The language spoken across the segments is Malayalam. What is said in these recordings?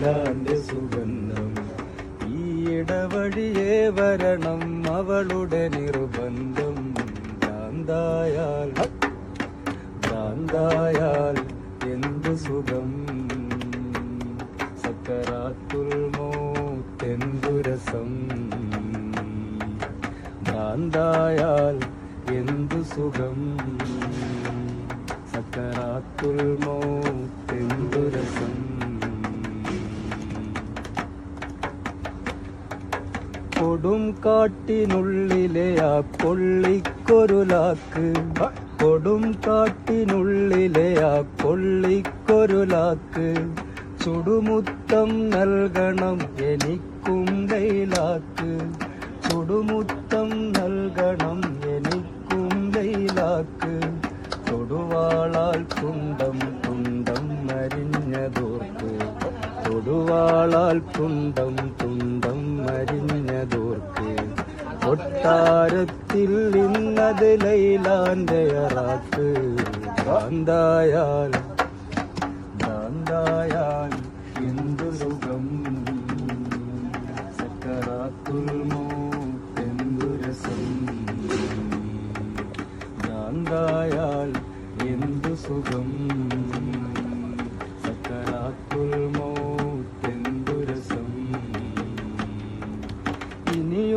ലൈലാന്റെ സുഗന്ധം. ഈ ഇടവഴിയേ വരണം അവളുടെ നിർബന്ധം. ഭ്രാന്തായാൽ ഭ്രാന്തായാൽ എന്തു സുഖം? സക്കറാത്തുൽ തെന്തുരസം രസം? ഭ്രാന്തായാൽ എന്തു സുഖം? സക്കറാത്തുൽ മൗത്തെന്തു കൊടും കാട്ടിനുള്ളിലെ ആ കൊള്ളിക്കൊരുലാക്ക്. കൊടും കാട്ടിനുള്ളിലെ ആ കൊള്ളിക്കൊരുലാക്ക്. ചുടുമുത്തം നൽകണം എനിക്കും ലൈലാക്ക് ചുടുമുത്തം നൽകണം എനിക്കും ലൈലാക്ക് തൊടുവാളാൽ കുണ്ടം കുണ്ടം മരിഞ്ഞതോർക്ക് തൊടുവാളാൽ കുണ്ടം മരിഞ്ഞതോർക്ക് കൊട്ടാരത്തിൽ ഇന്നത് ലൈലാന്റെ അറാക്ക് ഭ്രാന്തായാൽ ഭ്രാന്തായാൽ എന്തു സുഖം സക്കറാത്തുൽ എന്തു രസം? ഭ്രാന്തായാൽ എന്തു സുഖം?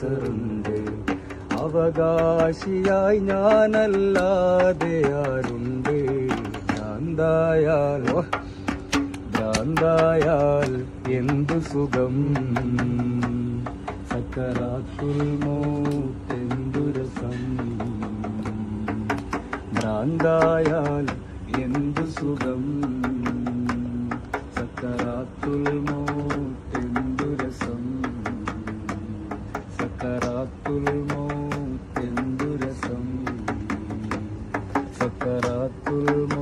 കസറുണ്ട് അവകാശിയായി ഞാനല്ലാതെ ആരുണ്ട്? ഭ്രാന്തായാൽ ഓ, ഭ്രാന്തായാൽ എന്തു സുഖം? സക്കറാത്തുൽ മോത്തെന്തു രസം? ഭ്രാന്തായാൽ എന്തു സുഖം? करातुल तेन्दुरसम् सकारातु